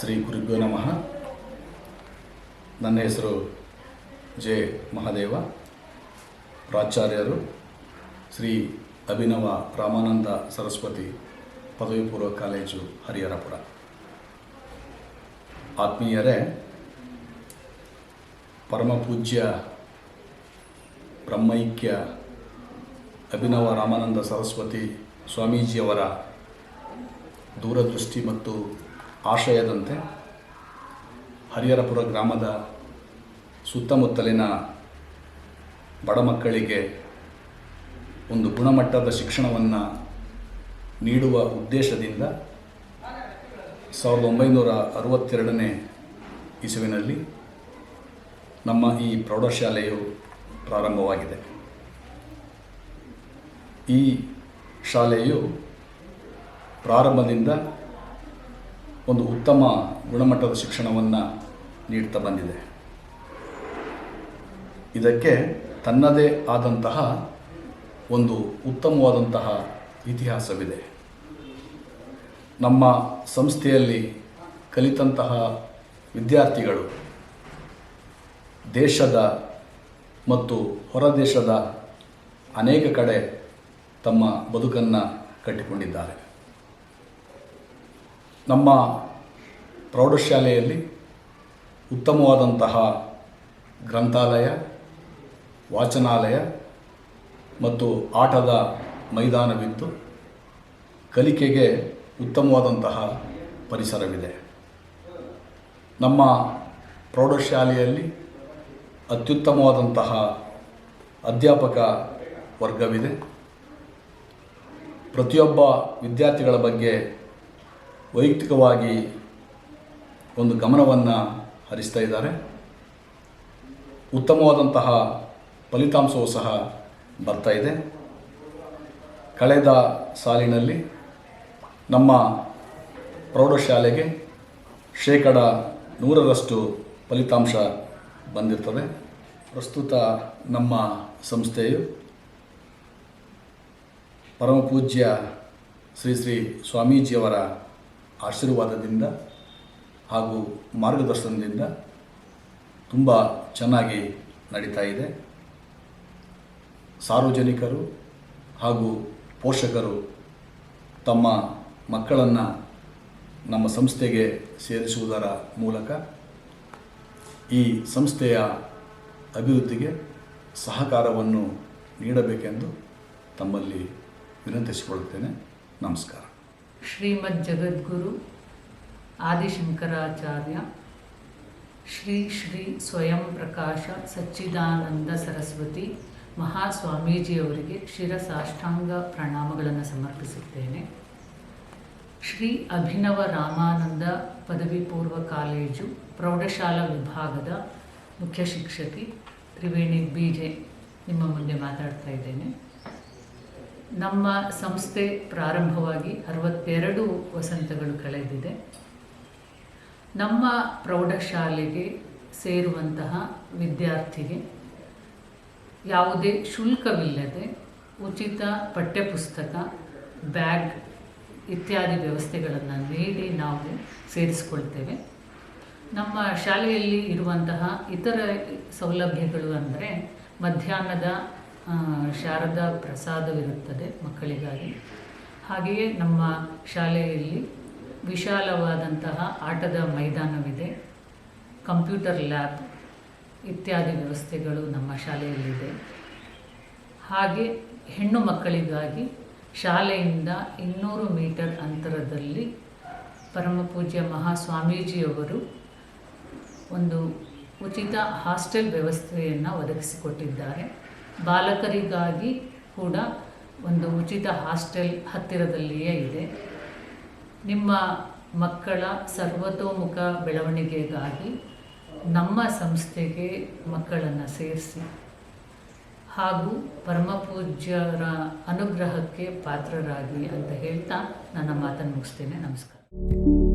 ಶ್ರೀ ಗುರುಭ್ಯೋ ನಮಃ. ನನ್ನ ಹೆಸರು ಜೆ ಮಹಾದೇವ. ಪ್ರಾಚಾರ್ಯರು ಶ್ರೀ ಅಭಿನವ ರಾಮಾನಂದ ಸರಸ್ವತಿ ಪದವಿ ಪೂರ್ವ ಕಾಲೇಜು ಹರಿಹರಪುರ. ಆತ್ಮೀಯರೇ ಪರಮಪೂಜ್ಯ ಬ್ರಹ್ಮೈಕ್ಯ ಅಭಿನವ ರಾಮಾನಂದ ಸರಸ್ವತಿ ಸ್ವಾಮೀಜಿಯವರ ದೂರದೃಷ್ಟಿ ಮತ್ತು ಆಶಯದಂತೆ ಹರಿಹರಪುರ ಗ್ರಾಮದ ಸುತ್ತಮುತ್ತಲಿನ ಬಡ ಮಕ್ಕಳಿಗೆ ಒಂದು ಗುಣಮಟ್ಟದ ಶಿಕ್ಷಣವನ್ನು ನೀಡುವ ಉದ್ದೇಶದಿಂದ ಸಾವಿರದ ಒಂಬೈನೂರ ಅರವತ್ತೆರಡನೇ ಇಸುವಿನಲ್ಲಿ ನಮ್ಮ ಈ ಪ್ರೌಢಶಾಲೆಯು ಪ್ರಾರಂಭವಾಗಿದೆ. ಈ ಶಾಲೆಯು ಪ್ರಾರಂಭದಿಂದ ಒಂದು ಉತ್ತಮ ಗುಣಮಟ್ಟದ ಶಿಕ್ಷಣವನ್ನು ನೀಡ್ತಾ ಬಂದಿದೆ. ಇದಕ್ಕೆ ತನ್ನದೇ ಆದಂತಹ ಒಂದು ಉತ್ತಮವಾದಂತಹ ಇತಿಹಾಸವಿದೆ. ನಮ್ಮ ಸಂಸ್ಥೆಯಲ್ಲಿ ಕಲಿತಂತಹ ವಿದ್ಯಾರ್ಥಿಗಳು ದೇಶದ ಮತ್ತು ಹೊರದೇಶದ ಅನೇಕ ಕಡೆ ತಮ್ಮ ಬದುಕನ್ನು ಕಟ್ಟಿಕೊಂಡಿದ್ದಾರೆ. ನಮ್ಮ ಪ್ರೌಢಶಾಲೆಯಲ್ಲಿ ಉತ್ತಮವಾದಂತಹ ಗ್ರಂಥಾಲಯ, ವಾಚನಾಲಯ ಮತ್ತು ಆಟದ ಮೈದಾನವಿತ್ತು ಕಲಿಕೆಗೆ ಉತ್ತಮವಾದಂತಹ ಪರಿಸರವಿದೆ. ನಮ್ಮ ಪ್ರೌಢಶಾಲೆಯಲ್ಲಿ ಅತ್ಯುತ್ತಮವಾದಂತಹ ಅಧ್ಯಾಪಕ ವರ್ಗವಿದೆ. ಪ್ರತಿಯೊಬ್ಬ ವಿದ್ಯಾರ್ಥಿಗಳ ಬಗ್ಗೆ ವೈಯಕ್ತಿಕವಾಗಿ ಒಂದು ಗಮನವನ್ನು ಹರಿಸ್ತಾ ಇದ್ದಾರೆ. ಉತ್ತಮವಾದಂತಹ ಫಲಿತಾಂಶವೂ ಸಹ ಬರ್ತಾ ಇದೆ. ಕಳೆದ ಸಾಲಿನಲ್ಲಿ ನಮ್ಮ ಪ್ರೌಢಶಾಲೆಗೆ ಶೇಕಡ ನೂರರಷ್ಟು ಫಲಿತಾಂಶ ಬಂದಿರ್ತದೆ. ಪ್ರಸ್ತುತ ನಮ್ಮ ಸಂಸ್ಥೆಯು ಪರಮಪೂಜ್ಯ ಶ್ರೀ ಶ್ರೀ ಸ್ವಾಮೀಜಿಯವರ ಆಶೀರ್ವಾದದಿಂದ ಹಾಗೂ ಮಾರ್ಗದರ್ಶನದಿಂದ ತುಂಬ ಚೆನ್ನಾಗಿ ನಡೀತಾ ಇದೆ. ಸಾರ್ವಜನಿಕರು ಹಾಗೂ ಪೋಷಕರು ತಮ್ಮ ಮಕ್ಕಳನ್ನು ನಮ್ಮ ಸಂಸ್ಥೆಗೆ ಸೇರಿಸುವುದರ ಮೂಲಕ ಈ ಸಂಸ್ಥೆಯ ಅಭಿವೃದ್ಧಿಗೆ ಸಹಕಾರವನ್ನು ನೀಡಬೇಕೆಂದು ತಮ್ಮಲ್ಲಿ ವಿನಂತಿಸಿಕೊಳ್ಳುತ್ತೇನೆ. ನಮಸ್ಕಾರ. ಶ್ರೀಮದ್ ಜಗದ್ಗುರು ಆದಿಶಂಕರಾಚಾರ್ಯ, ಶ್ರೀ ಶ್ರೀ ಸ್ವಯಂ ಪ್ರಕಾಶ ಸಚ್ಚಿದಾನಂದ ಸರಸ್ವತಿ ಮಹಾಸ್ವಾಮೀಜಿಯವರಿಗೆ ಶಿರಸಾಷ್ಟಾಂಗ ಪ್ರಣಾಮಗಳನ್ನು ಸಮರ್ಪಿಸುತ್ತೇನೆ. ಶ್ರೀ ಅಭಿನವ ರಾಮಾನಂದ ಪದವಿ ಪೂರ್ವ ಕಾಲೇಜು ಪ್ರೌಢಶಾಲಾ ವಿಭಾಗದ ಮುಖ್ಯ ಶಿಕ್ಷಕಿ ತ್ರಿವೇಣಿ ಬಿಜೆ ನಿಮ್ಮ ಮುಂದೆ ಮಾತಾಡ್ತಾ ಇದ್ದೇನೆ. ನಮ್ಮ ಸಂಸ್ಥೆ ಪ್ರಾರಂಭವಾಗಿ ಅರವತ್ತೆರಡು ವಸಂತಗಳು ಕಳೆದಿದೆ. ನಮ್ಮ ಪ್ರೌಢಶಾಲೆಗೆ ಸೇರುವಂತಹ ವಿದ್ಯಾರ್ಥಿಗೆ ಯಾವುದೇ ಶುಲ್ಕವಿಲ್ಲದೆ ಉಚಿತ ಪಠ್ಯಪುಸ್ತಕ, ಬ್ಯಾಗ್ ಇತ್ಯಾದಿ ವ್ಯವಸ್ಥೆಗಳನ್ನು ನೀಡಿ ನಾವು ಸೇರಿಸಿಕೊಳ್ತೇವೆ. ನಮ್ಮ ಶಾಲೆಯಲ್ಲಿ ಇರುವಂತಹ ಇತರ ಸೌಲಭ್ಯಗಳು ಅಂದರೆ ಮಧ್ಯಾಹ್ನದ ಶಾರದಾ ಪ್ರಸಾದವಿರುತ್ತದೆ ಮಕ್ಕಳಿಗಾಗಿ. ಹಾಗೆಯೇ ನಮ್ಮ ಶಾಲೆಯಲ್ಲಿ ವಿಶಾಲವಾದಂತಹ ಆಟದ ಮೈದಾನವಿದೆ. ಕಂಪ್ಯೂಟರ್ ಲ್ಯಾಬ್ ಇತ್ಯಾದಿ ವ್ಯವಸ್ಥೆಗಳು ನಮ್ಮ ಶಾಲೆಯಲ್ಲಿದೆ. ಹಾಗೆ ಹೆಣ್ಣು ಮಕ್ಕಳಿಗಾಗಿ ಶಾಲೆಯಿಂದ ಇನ್ನೂರು ಮೀಟರ್ ಅಂತರದಲ್ಲಿ ಪರಮಪೂಜ್ಯ ಮಹಾಸ್ವಾಮೀಜಿಯವರು ಒಂದು ಉಚಿತ ಹಾಸ್ಟೆಲ್ ವ್ಯವಸ್ಥೆಯನ್ನು ಒದಗಿಸಿಕೊಟ್ಟಿದ್ದಾರೆ. ಬಾಲಕರಿಗಾಗಿ ಕೂಡ ಒಂದು ಉಚಿತ ಹಾಸ್ಟೆಲ್ ಹತ್ತಿರದಲ್ಲಿಯೇ ಇದೆ. ನಿಮ್ಮ ಮಕ್ಕಳ ಸರ್ವತೋಮುಖ ಬೆಳವಣಿಗೆಗಾಗಿ ನಮ್ಮ ಸಂಸ್ಥೆಗೆ ಮಕ್ಕಳನ್ನು ಸೇರಿಸಿ ಹಾಗೂ ಪರಮಪೂಜ್ಯರ ಅನುಗ್ರಹಕ್ಕೆ ಪಾತ್ರರಾಗಿ ಅಂತ ಹೇಳ್ತಾ ನನ್ನ ಮಾತನ್ನು ಮುಗಿಸ್ತೇನೆ. ನಮಸ್ಕಾರ.